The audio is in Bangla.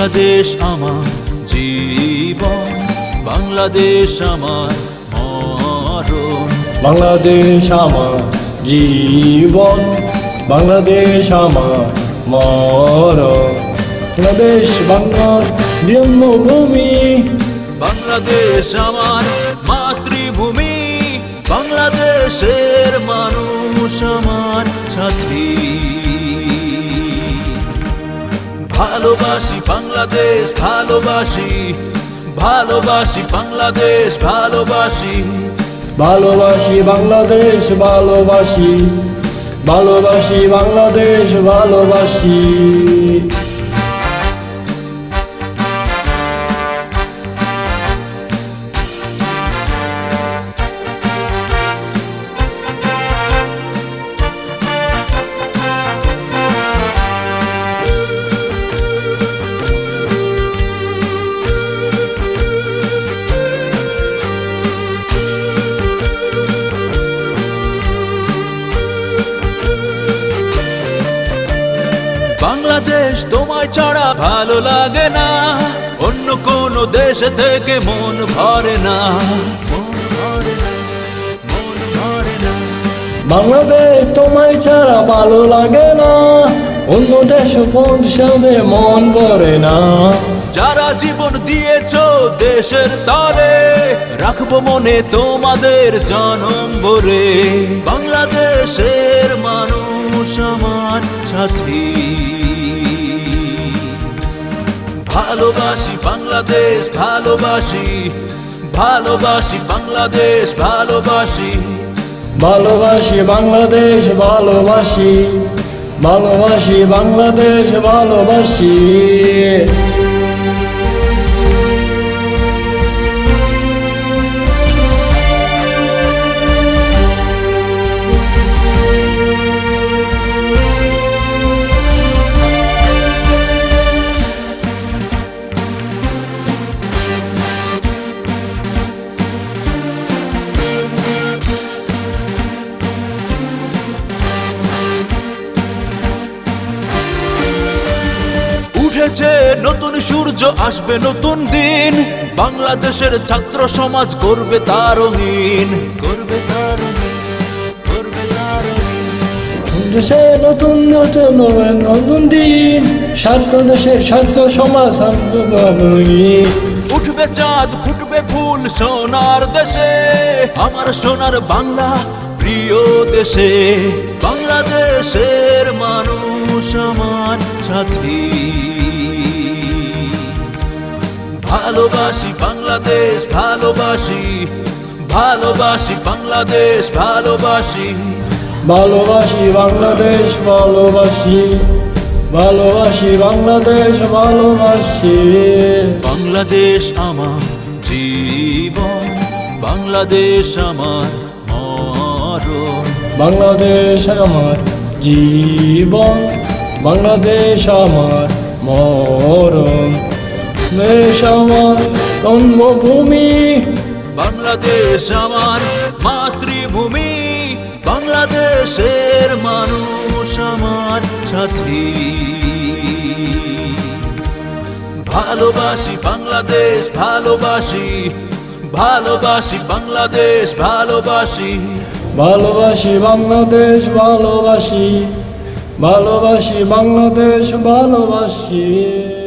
বাংলাদেশ আমার জীবন বাংলাদেশ আমার মরণ। বাংলাদেশ আমার জীবন বাংলাদেশ আমার মরণ। বাংলাদেশ বাংলার জন্মভূমি। বাংলাদেশ আমার মাতৃভূমি। বাংলাদেশের মানুষ আমার সাথী। ভালোবাসি বাংলাদেশ ভালোবাসি ভালোবাসি বাংলাদেশ ভালোবাসি। ভালোবাসি বাংলাদেশ ভালোবাসি ভালোবাসি বাংলাদেশ ভালোবাসি। বাংলাদেশ তোমায় ছাড়া ভালো লাগে না। অন্য কোন দেশ থেকে মন ভরে না। বাংলাদেশ তোমায় ছাড়া ভালো লাগে না। অন্য দেশ সাথে মন করে না। যারা জীবন দিয়েছ দেশের তরে রাখব মনে তোমাদের জনম ভরে। আমার সাথী। ভালোবাসি বাংলাদেশ ভালোবাসি ভালোবাসি বাংলাদেশ ভালোবাসি। ভালোবাসি বাংলাদেশ ভালোবাসি। ভালোবাসি বাংলাদেশ ভালোবাসি। নতুন সূর্য আসবে নতুন দিন। বাংলাদেশের ছাত্র সমাজ করবে তারহীন। করবে তারহীন করবে তারহীন। দেশে নতুন নতুন নতুন দিন। স্বার্থ দেশের স্বার্থ সমাজ উঠবে চাঁদ ফুটবে ফুল সোনার দেশে। আমার সোনার বাংলা প্রিয় দেশে। বাংলাদেশের মানুষ আমার সাথী। ভালোবাসি বাংলাদেশ ভালোবাসি ভালোবাসি বাংলাদেশ ভালোবাসি। ভালোবাসি বাংলাদেশ ভালোবাসি ভালোবাসি বাংলাদেশ ভালোবাসি। বাংলাদেশ আমার জীবন বাংলাদেশ আমার মরণ। বাংলাদেশ আমার জীবন বাংলাদেশ আমার মরণ। দেশ আমার জন্মভূমি। বাংলাদেশ আমার মাতৃভূমি। বাংলাদেশের মানুষ আমার সাথী। ভালোবাসি বাংলাদেশ ভালোবাসি। ভালোবাসি বাংলাদেশ ভালোবাসি। ভালোবাসি বাংলাদেশ ভালোবাসি। ভালোবাসি বাংলাদেশ ভালোবাসি।